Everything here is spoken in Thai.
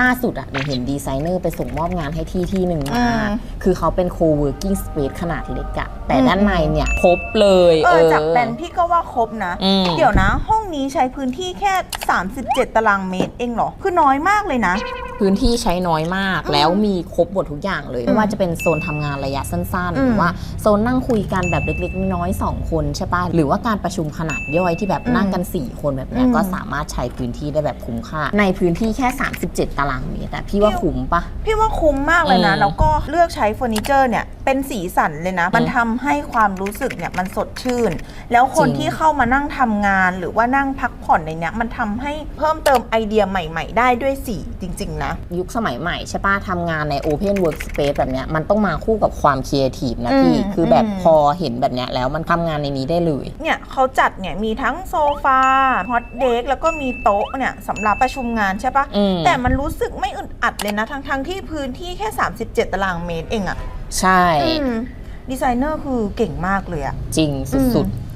ล่าสุดอะหนูเห็นดีไซเนอร์ไปส่งมอบงานให้ที่ที่หนึ่งอืมามคือเขาเป็น co-working space ขนาดเล็กอะแต่อืม ด้านในเนี่ยครบเลยเออจากแปลนพี่ก็ว่าครบนะ อืม เดี๋ยวนะ ห้องนี้ใช้พื้นที่แค่ 37 ตารางเมตรเองเหรอ คือน้อยมากเลยนะ พื้นที่ใช้น้อยมากอืมแล้วมีครบหมดทุกอย่างเลยอืมไม่ว่าจะเป็นโซนทำงานระยะสั้นๆอืมหรือว่าโซนนั่งคุยกันแบบเล็กๆ น้อยๆสองคนใช่ปะหรือว่าการประชุมขนาดย่อยที่แบบอืมนั่งกัน 4 คนแบบเนี้ยอืมก็สามารถใช้พื้นที่ได้แบบคุ้มค่า ในพื้นที่แค่ 37 ตารางเมตรแต่พี่ว่าคุ้มปะพี่ว่าคุ้มมากเลยนะอืมแล้วก็เลือกใช้เฟอร์นิเจอร์เนี่ยเป็นสีสันเลยนะ มันทำให้ความรู้สึกเนี่ยมันสดชื่น แล้วคนจริง ที่เข้ามานั่งทำงานหรือว่านั่งพักผ่อนในเนี้ยมันทำให้เพิ่มเติมไอเดียใหม่ ๆ ได้ด้วยสีจริง ๆ นะ ยุคสมัยใหม่ใช่ปะทำงานใน Open Workspace แบบเนี้ยมันต้องมาคู่กับความครีเอทีฟนะพี่ อืมคือแบบอืม พอเห็นแบบเนี้ยแล้วมันทำงานในนี้ได้เลย เนี่ยเขาจัดเนี่ยมีทั้งโซฟาฮอตเดกแล้วก็มีโต๊ะเนี่ยสำหรับประชุมงานใช่ปะอืม แต่มันรู้สึกไม่อึดอัดเลยนะทั้งๆที่พื้นที่แค่ 37 ตารางเมตรเองอะ ใช่ อืมดีไซเนอร์คือเก่งมากเลยอะ จริงสุดอืม